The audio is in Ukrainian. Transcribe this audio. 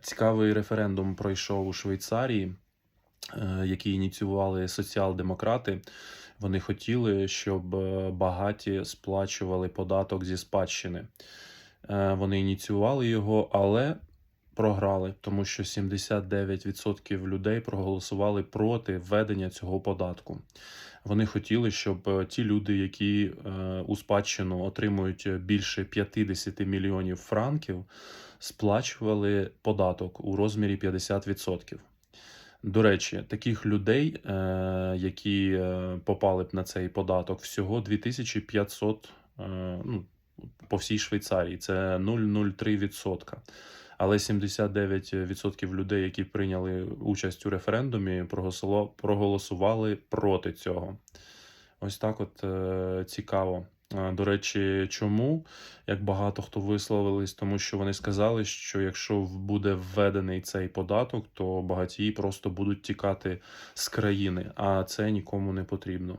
Цікавий референдум пройшов у Швейцарії, е, який ініціювали соціал-демократи. Вони хотіли, щоб е, багаті сплачували податок зі спадщини. Е, Вони ініціювали його, але програли, тому що 79% людей проголосували проти введення цього податку. Вони хотіли, щоб е, ті люди, які е, у спадщину отримують більше 50 мільйонів франків, сплачували податок у розмірі 50%. До речі, таких людей, е, які попали б на цей податок, всього 2500 е, ну, по всій Швейцарії. Це 0,03%. Але 79% людей, які прийняли участь у референдумі, проголосували проти цього. Ось так от е, цікаво. До речі, чому? Як багато хто висловились, тому що вони сказали, що якщо буде введений цей податок, то багатії просто будуть тікати з країни, а це нікому не потрібно.